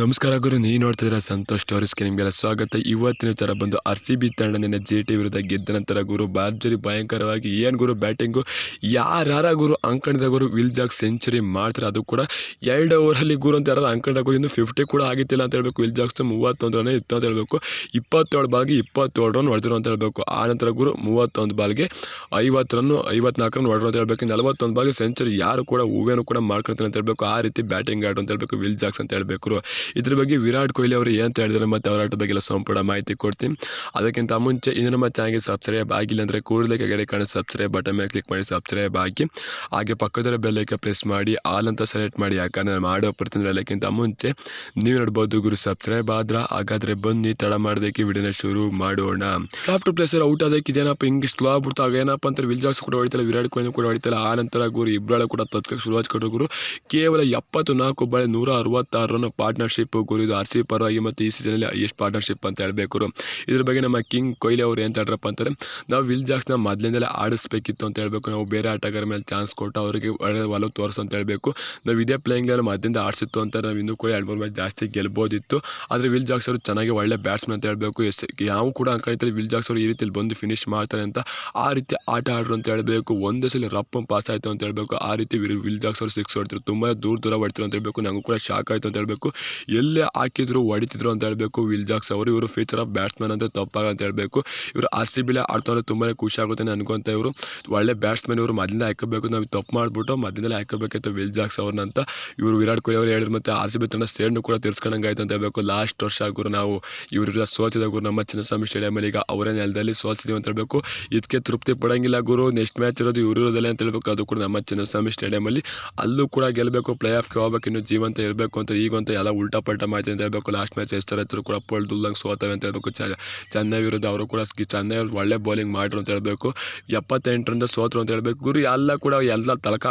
ನಮಸ್ಕಾರ ಗುರು, ನೀವು ಸಂತೋಷ ಸಂತೋಷ್ ಸ್ಟೋರೀಸ್ಗೆ ನಿಮಗೆಲ್ಲ ಸ್ವಾಗತ. ಇವತ್ತಿನ ವಿಚಾರ ಬಂದು ಆರ್ ಸಿ ಬಿ ತಂಡ ನಿನ್ನೆ ಜೆ ಟಿ ವಿರುದ್ಧ ಗೆದ್ದ ನಂತರ ಗುರು, ಭರ್ಜರಿ ಭಯಂಕರವಾಗಿ ಏನು ಗುರು ಬ್ಯಾಟಿಂಗು ಯಾರ ಗುರು, ಅಂಕಣದ ಗುರು ವಿಲ್ ಜಾಕ್ ಸೆಂಚುರಿ ಮಾಡ್ತಾರೆ? ಅದು ಕೂಡ ಎರಡು ಓವರಲ್ಲಿ ಗುರು ಅಂತ ಯಾರು ಅಂಕಣದ ಗುರು ಇನ್ನು ಫಿಫ್ಟಿ ಕೂಡ ಆಗಿತ್ತಿಲ್ಲ ಅಂತ ಹೇಳ್ಬೇಕು. ವಿಲ್ ಜಾಕ್ಸ್ ಮೂವತ್ತೊಂದು ರನ್ ಇತ್ತು ಅಂತ ಹೇಳ್ಬೇಕು. ಇಪ್ಪತ್ತೇಳು ಬಾಲ್ಗೆ ಇಪ್ಪತ್ತೇಳು ರನ್ ಹೊಡೆದ್ರು ಅಂತ ಹೇಳಬೇಕು. ಆ ನಂತರ ಗುರು ಮೂವತ್ತೊಂದು ಬಾಲ್ಗೆ ಐವತ್ತು ರನ್ನು ಐವತ್ನಾಲ್ಕು ರನ್ ಹೊಡೆದ್ರು ಅಂತ ಹೇಳ್ಬೇಕು. ನಲವತ್ತೊಂದು ಬಾಲ್ಗೆ ಸೆಂಚುರಿ ಯಾರು ಕೂಡ, ಹೂವೇನು ಕೂಡ ಮಾಡ್ಕೊಳ್ತಾರೆ ಅಂತ ಹೇಳ್ಬೇಕು. ಆ ರೀತಿ ಬ್ಯಾಟಿಂಗ್ ಆಡು ಅಂತ ಹೇಳ್ಬೇಕು. ವಿಲ್ ಜಾಕ್ಸ್ ಅಂತ ಹೇಳ್ಬೇಕು. ಇದ್ರ ಬಗ್ಗೆ ವಿರಾಟ್ ಕೊಹ್ಲಿ ಅವರು ಏನು ಹೇಳಿದ್ರೆ ಮತ್ತು ಅವರ ಆಟದ ಬಗ್ಗೆ ಸಂಪೂರ್ಣ ಮಾಹಿತಿ ಕೊಡ್ತೀನಿ. ಅದಕ್ಕಿಂತ ಮುಂಚೆ ಇನ್ನು ನಮ್ಮ ಚಾನಲ್ಗೆ ಸಬ್ಸ್ಕ್ರೈಬ್ ಆಗಿಲ್ಲ ಅಂದರೆ ಕೂಡಲೇ ಕೆಳಗಡೆ ಕಾಣೋ ಸಬ್ಸ್ಕ್ರೈಬ್ ಬಟನ್ ಮೇಲೆ ಕ್ಲಿಕ್ ಮಾಡಿ ಸಬ್ಸ್ಕ್ರೈಬ್ ಆಗಿ. ಹಾಗೆ ಪಕ್ಕದ ಬೆಲ್ಲೈಕೆ ಪ್ರೆಸ್ ಮಾಡಿ ಆಲ್ ಅಂತ ಸೆಲೆಕ್ಟ್ ಮಾಡಿ, ಯಾಕಂದ್ರೆ ನಾನು ಮಾಡೋ ಪ್ರತಿನಿಧಿ ಅದಕ್ಕಿಂತ ಮುಂಚೆ ನೀವು ನೋಡ್ಬೋದು ಗುರು ಸಬ್ಸ್ಕ್ರೈಬ್ ಆದ್ರೆ ಹಾಗಾದ್ರೆ ಬನ್ನಿ, ತಡ ಮಾಡೋದಕ್ಕೆ ವಿಡಿಯೋನ ಶುರು ಮಾಡೋಣ. ಟಾಪ್ ಟು ಪ್ಲೇಸರ್ ಔಟ್ ಆದಕ್ಕೆ ಇದೇನಪ್ಪ, ಹಿಂಗೆ ಸ್ಲೋ ಆಗ್ಬಿಡ್ತು ಆಗ ಏನಪ್ಪ ಅಂತ ವಿಲ್ ಜಾಕ್ಸ್ ಕೂಡ ಹೊಡಿತಲ್ಲ ವಿರಾಟ್ ಕೊಹ್ಲಿ ಕೂಡ ಹೊಡಿತಲ್ಲ ಆ ನಂತರ ಗುರು ಇಬ್ಬರಾಳು ಕೂಡ ತತ್ಕ ಶುರುವಾಜ್ ಕೊಟ್ಟರು ಗುರು. ಕೇವಲ ಎಪ್ಪತ್ತು ನಾಲ್ಕು ಬಾಳೆ ನೂರ ಅರವತ್ತಾರು ರನ್ ಪಾರ್ಟ್ನರ್ಶಿಪ್ ಗುರು ಇದು ಆರ್ ಸಿ ಪರವಾಗಿ ಮತ್ತು ಈ ಸೀಸನಲ್ಲಿ ಹೈಯೆಸ್ಟ್ ಪಾರ್ಟ್ನರ್ಶಿಪ್ ಅಂತ ಹೇಳಬೇಕು. ಇದ್ರ ಬಗ್ಗೆ ನಮ್ಮ ಕಿಂಗ್ ಕೊಹ್ಲಿ ಅವರು ಏನು ಹೇಳ್ರಪ್ಪ ಅಂತಾರೆ ನಾವು ವಿಲ್ ಜಾಕ್ಸ್ನ ಮೊದಲಿಂದಲೇ ಆಡಿಸ್ಬೇಕಿತ್ತು ಅಂತ ಹೇಳಬೇಕು. ನಾವು ಬೇರೆ ಆಟಗಾರ ಮೇಲೆ ಚಾನ್ಸ್ ಕೊಟ್ಟು ಅವರಿಗೆ ಒಲವು ತೋರಿಸು ಅಂತ ಹೇಳಬೇಕು. ನಾವು ಇದೇ ಪ್ಲೇಯಿಂಗ್ ಲೆವೆಲ್ ಮಧ್ಯದಿಂದ ಆಡಿಸಿತ್ತು ಅಂತ ನಾವು ಇನ್ನೂ ಕೂಡ ಎರಡು, ಮೂರು ಮ್ಯಾಚ್ ಜಾಸ್ತಿ ಗೆಲ್ಬೋದಿತ್ತು. ಆದರೆ ವಿಲ್ ಜಾಕ್ಸ್ ಅವರು ಚೆನ್ನಾಗಿ ಒಳ್ಳೆ ಬ್ಯಾಟ್ಸ್ಮನ್ ಅಂತ ಹೇಳಬೇಕು. ಯಾವ ಕೂಡ ಅನ್ಕೊಂಡಿರ್ತಾರೆ ವಿಲ್ ಜಾಕ್ಸ್ ಅವರು ಈ ರೀತಿಯಲ್ಲಿ ಬಂದು ಫಿನಿಶ್ ಮಾಡ್ತಾರೆ ಅಂತ ಆ ರೀತಿ ಆಟ ಆಡ್ರು ಅಂತ ಹೇಳಬೇಕು. ಒಂದೇ ಸಲ ರಪ್ಪ ಪಾಸ್ ಆಯಿತು ಅಂತ ಹೇಳಬೇಕು. ಆ ರೀತಿ ವಿಲ್ ವಿಲ್ ಜಾಕ್ಸ್ ಅವರು ಸಿಕ್ಸ್ ಹೊಡ್ತಿರು ತುಂಬ ದೂರ ದೂರ ಹೊಡ್ತಿರು ಅಂತ ಹೇಳಬೇಕು. ನನಗೂ ಕೂಡ ಶಾಕ್ ಆಯಿತು ಅಂತ ಹೇಳ್ಬೇಕು. ಎಲ್ಲೇ ಹಾಕಿದ್ರು, ಹೊಡಿತಿದ್ರು ಅಂತ ಹೇಳಬೇಕು. ವಿಲ್ ಜಾಕ್ಸ್ ಅವರು, ಇವರು ಫ್ಯೂಚರ್ ಆಫ್ ಬ್ಯಾಟ್ಸ್ಮನ್ ಅಂತ ತಪ್ಪಾಗ ಅಂತ ಹೇಳಬೇಕು. ಇವರು ಆರ್ ಸಿ ಬಿಲೆ ಆಡ್ತಾರೆ ತುಂಬಾ ಖುಷಿ ಆಗುತ್ತೆ ಅನ್ಕೊಂತ ಇವರು. ಒಳ್ಳೆ ಬ್ಯಾಟ್ಸ್ಮನ್ ಇವರು ಮೊದಲಿಂದ ಹಾಕಬೇಕು ನಾವು ತಪ್ಪು ಮಾಡಿಬಿಟ್ಟು ಮೊದಲಿಂದಲೇ ಹಾಕಬೇಕಿತ್ತು ವಿಲ್ ಜಾಕ್ಸ್ ಅವ್ರನ್ನ ಅಂತ. ಇವರು ವಿರಾಟ್ ಕೊಹ್ಲಿ ಅವರು ಹೇಳಿದ್ರು ಮತ್ತೆ ಆರ್ ಸಿ ಬಿ ತಂಡ ಸೇಡ್ನು ಕೂಡ ಆಯ್ತು ಅಂತ ಹೇಳ್ಬೇಕು. ಲಾಸ್ಟ್ ವರ್ಷ ಗುರು ನಾವು ಇವ್ರ ಸೋತಿದ ಗುರು ನಮ್ಮ ಚಿನ್ನಸ್ವಾಮಿ ಸ್ಟೇಡಿಯಮಲ್ಲಿ ಈಗ ಅವರೇ ನೆಲದಲ್ಲಿ ಸೋಲ್ಸಿದ್ದೀವಿ ಅಂತ ಹೇಳಬೇಕು. ಇದಕ್ಕೆ ತೃಪ್ತಿ ಪಡೋಂಗಿಲ್ಲ ಗುರು ನೆಕ್ಸ್ಟ್ ಮ್ಯಾಚ್ ಇರೋದು ಇವರು ಇರೋದಲ್ಲ ಅಂತ ಹೇಳ್ಬೇಕು. ಅದು ಕೂಡ ನಮ್ಮ ಚಿನ್ನಸ್ವಾಮಿ ಸ್ಟೇಡಿಯಮಲ್ಲಿ ಅಲ್ಲೂ ಕೂಡ ಗೆಲ್ಲಬೇಕು ಪ್ಲೇ ಆಫ್ಗೆ ಹೋಗ್ಬೇಕು, ಇನ್ನು ಜೀವಂತ ಇರಬೇಕು ಅಂತ, ಈಗಂತ ಎಲ್ಲ ಉಲ್ಟಾ ಪಲ್ಟಾ ಮಾಹಿತಿ ಅಂತ ಹೇಳ್ಬೇಕು. ಲಾಸ್ಟ್ ಮ್ಯಾಚ್ ಎಷ್ಟು ಹತ್ರ ಕೂಡ ಪಲ್ ದುಲ್ಲಂಗ್ ಸೋತವೆ ಅಂತ ಹೇಳ್ಬೇಕು. ಚೆನ್ನೈ ವಿರುದ್ಧ ಅವರು ಕೂಡ ಚೆನ್ನೈ ಅವ್ರು ಒಳ್ಳೆ ಬೌಲಿಂಗ್ ಮಾಡ್ರು ಅಂತ ಹೇಳ್ಬೇಕು. ಎಪ್ಪತ್ತೆಂಟರಿಂದ ಸೋತರು ಅಂತ ಹೇಳ್ಬೇಕು. ಗುರು, ಎಲ್ಲ ಕೂಡ ಎಲ್ಲ ಬಿಳ್ಕ